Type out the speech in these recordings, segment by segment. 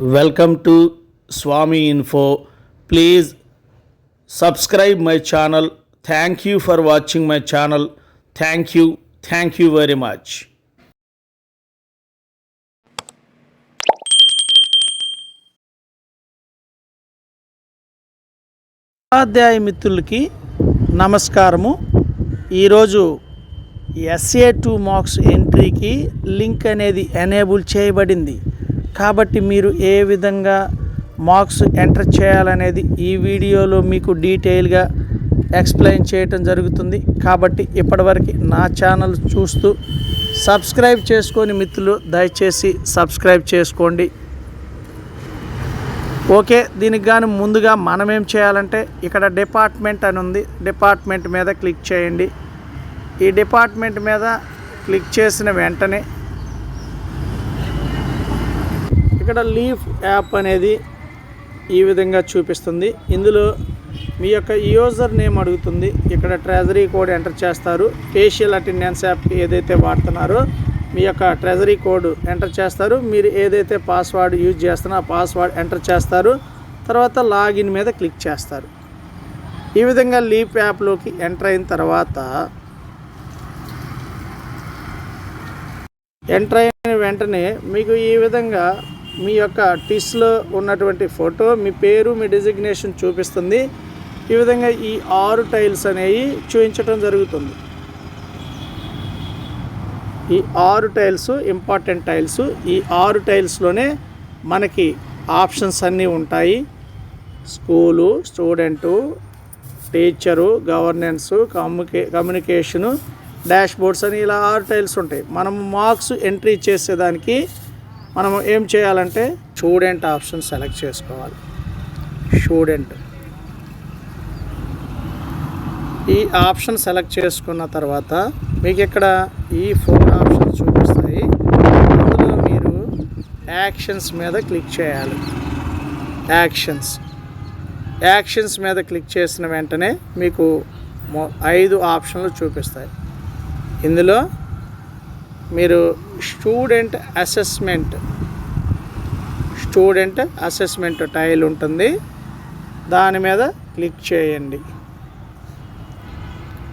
Welcome to Swami info please subscribe my channel thank you for watching my channel thank you thank you very much ఉపాధ్యాయ మిత్రులకి నమస్కారము. ఈరోజు SA two marks ఎంట్రీకి link అనేది enable చేయబడింది. కాబట్టి మీరు ఏ విధంగా మార్క్స్ ఎంటర్ చేయాలనేది ఈ వీడియోలో మీకు డీటెయిల్గా ఎక్స్ప్లెయిన్ చేయటం జరుగుతుంది. కాబట్టి ఇప్పటివరకు నా ఛానల్ చూస్తూ సబ్స్క్రైబ్ చేసుకొని మిత్రులు దయచేసి సబ్స్క్రైబ్ చేసుకోండి. ఓకే దీనికి గాను ముందుగా మనం ఏం చేయాలంటే ఇక్కడ డిపార్ట్మెంట్ అని ఉంది. డిపార్ట్మెంట్ మీద క్లిక్ చేయండి. ఈ డిపార్ట్మెంట్ మీద క్లిక్ చేసిన వెంటనే ఇక్కడ లీఫ్ యాప్ అనేది ఈ విధంగా చూపిస్తుంది. ఇందులో మీ యొక్క యూజర్ నేమ్ అడుగుతుంది. ఇక్కడ ట్రెజరీ కోడ్ ఎంటర్ చేస్తారు. ఫేషియల్ అటెండెన్స్ యాప్ ఏదైతే వాడుతున్నారో మీ యొక్క ట్రెజరీ కోడ్ ఎంటర్ చేస్తారు. మీరు ఏదైతే పాస్వర్డ్ యూజ్ చేస్తున్నారో ఆ పాస్వర్డ్ ఎంటర్ చేస్తారు. తర్వాత లాగిన్ మీద క్లిక్ చేస్తారు. ఈ విధంగా లీప్ యాప్లోకి ఎంటర్ అయిన తర్వాత ఎంటర్ అయిన వెంటనే మీకు ఈ విధంగా మీ యొక్క టిస్లో ఉన్నటువంటి ఫోటో మీ పేరు మీ డిజిగ్నేషన్ చూపిస్తుంది. ఈ విధంగా ఈ ఆరు టైల్స్ అనేవి చూపించడం జరుగుతుంది. ఈ ఆరు టైల్స్ ఇంపార్టెంట్ టైల్స్ ఈ ఆరు టైల్స్లోనే మనకి ఆప్షన్స్ అన్నీ ఉంటాయి. స్కూలు స్టూడెంటు టీచరు గవర్నెన్సు కమ్యూనికే కమ్యూనికేషను డాష్ బోర్డ్స్ అని ఇలా ఆరు టైల్స్ ఉంటాయి. మనం మార్క్స్ ఎంట్రీ చేసేదానికి మనం ఏం చేయాలంటే స్టూడెంట్ ఆప్షన్ సెలెక్ట్ చేసుకోవాలి. స్టూడెంట్. ఈ ఆప్షన్ సెలెక్ట్ చేసుకున్న తర్వాత మీకు ఇక్కడ ఈ ఫోర్ ఆప్షన్స్ చూపిస్తాయి. అందులో మీరు యాక్షన్స్ మీద క్లిక్ చేయాలి. యాక్షన్స్. యాక్షన్స్ మీద క్లిక్ చేసిన వెంటనే మీకు ఐదు ఆప్షన్లు చూపిస్తాయి. ఇందులో మీరు student assessment student assessment tile ఉంటుంది. దాని మీద క్లిక్ చేయండి.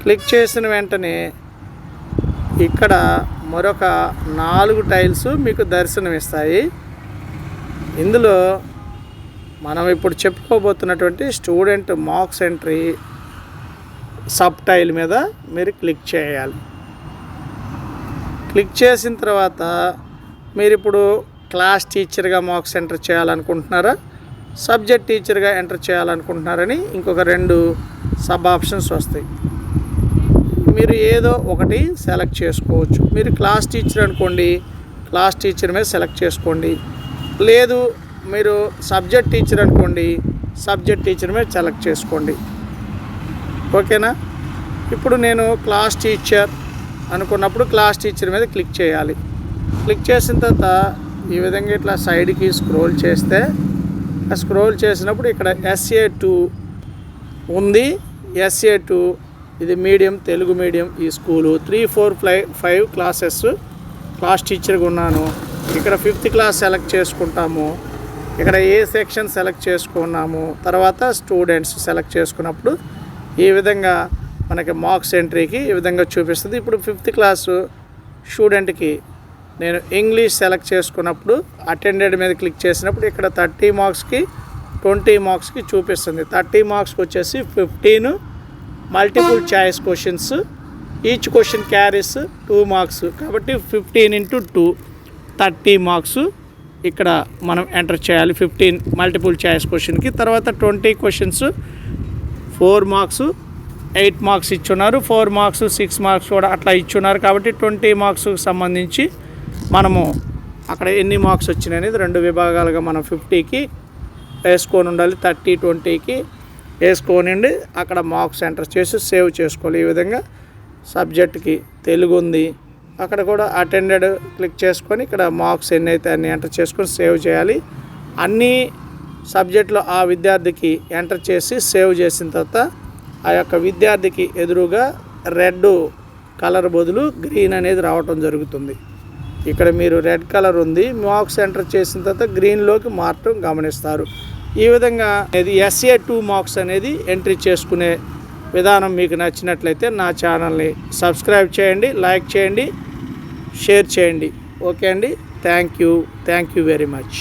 క్లిక్ చేసిన వెంటనే ఇక్కడ మరొక నాలుగు టైల్స్ మీకు దర్శనమిస్తాయి. ఇందులో మనం ఇప్పుడు చెప్పుకోబోతున్నటువంటి student marks entry sub tile మీద మీరు క్లిక్ చేయాలి. క్లిక్ చేసిన తర్వాత మీరు ఇప్పుడు క్లాస్ టీచర్గా మార్క్స్ ఎంటర్ చేయాలనుకుంటున్నారా? సబ్జెక్ట్ టీచర్గా ఎంటర్ చేయాలనుకుంటున్నారని ఇంకొక రెండు సబ్ ఆప్షన్స్ వస్తాయి. మీరు ఏదో ఒకటి సెలెక్ట్ చేసుకోవచ్చు. మీరు క్లాస్ టీచర్ అనుకోండి క్లాస్ టీచర్ మీద సెలెక్ట్ చేసుకోండి. లేదు మీరు సబ్జెక్ట్ టీచర్ అనుకోండి సబ్జెక్ట్ టీచర్ మీద సెలెక్ట్ చేసుకోండి. ఓకేనా? ఇప్పుడు నేను క్లాస్ టీచర్ అనుకున్నప్పుడు క్లాస్ టీచర్ మీద క్లిక్ చేయాలి. క్లిక్ చేసిన తర్వాత ఈ విధంగా ఇట్లా సైడ్కి స్క్రోల్ చేస్తే ఆ స్క్రోల్ చేసినప్పుడు ఇక్కడ ఎస్ఏ టూ ఉంది. ఎస్ఏ టూ ఇది మీడియం తెలుగు మీడియం ఈ school. Three four fly five classes class టీచర్గా ఉన్నాను. ఇక్కడ ఫిఫ్త్ క్లాస్ సెలెక్ట్ చేసుకుంటాము. ఇక్కడ ఏ సెక్షన్ సెలెక్ట్ చేసుకున్నాము. తర్వాత స్టూడెంట్స్ సెలెక్ట్ చేసుకున్నప్పుడు ఈ విధంగా మనకి మార్క్స్ ఎంట్రీకి ఈ విధంగా చూపిస్తుంది. ఇప్పుడు ఫిఫ్త్ క్లాసు స్టూడెంట్కి నేను ఇంగ్లీష్ సెలెక్ట్ చేసుకున్నప్పుడు అటెండెడ్ మీద క్లిక్ చేసినప్పుడు ఇక్కడ థర్టీ మార్క్స్కి ట్వంటీ మార్క్స్కి చూపిస్తుంది. థర్టీ మార్క్స్కి వచ్చేసి fifteen multiple choice questions each question carries two marks కాబట్టి fifteen into two thirty marks ఇక్కడ మనం ఎంటర్ చేయాలి. ఫిఫ్టీన్ మల్టిపుల్ చాయిస్ క్వశ్చన్కి తర్వాత twenty questions four marks eight marks ఇచ్చున్నారు. ఫోర్ మార్క్స్ సిక్స్ మార్క్స్ కూడా అట్లా ఇచ్చున్నారు. కాబట్టి ట్వంటీ మార్క్స్కి సంబంధించి మనము అక్కడ ఎన్ని మార్క్స్ వచ్చినాయి అనేది రెండు విభాగాలుగా మనం ఫిఫ్టీకి వేసుకొని ఉండాలి. థర్టీ ట్వంటీకి వేసుకోనండి అక్కడ మార్క్స్ ఎంటర్ చేసి సేవ్ చేసుకోవాలి. ఈ విధంగా సబ్జెక్ట్కి తెలుగు ఉంది. అక్కడ కూడా అటెండెడ్ క్లిక్ చేసుకొని ఇక్కడ మార్క్స్ ఎన్ని అయితే అన్ని ఎంటర్ చేసుకొని సేవ్ చేయాలి. అన్ని సబ్జెక్టులో ఆ విద్యార్థికి ఎంటర్ చేసి సేవ్ చేసిన తర్వాత ఆ యొక్క విద్యార్థికి ఎదురుగా రెడ్ కలర్ బదులు గ్రీన్ అనేది రావటం జరుగుతుంది. ఇక్కడ మీరు రెడ్ కలర్ ఉంది మార్క్స్ ఎంటర్ చేసిన తర్వాత గ్రీన్లోకి మార్చడం గమనిస్తారు. ఈ విధంగా ఇది ఎస్ఏ టూ మార్క్స్ అనేది ఎంట్రీ చేసుకునే విధానం మీకు నచ్చినట్లయితే నా ఛానల్ని సబ్స్క్రైబ్ చేయండి లైక్ చేయండి షేర్ చేయండి. ఓకే అండి. Thank you. Thank you very much.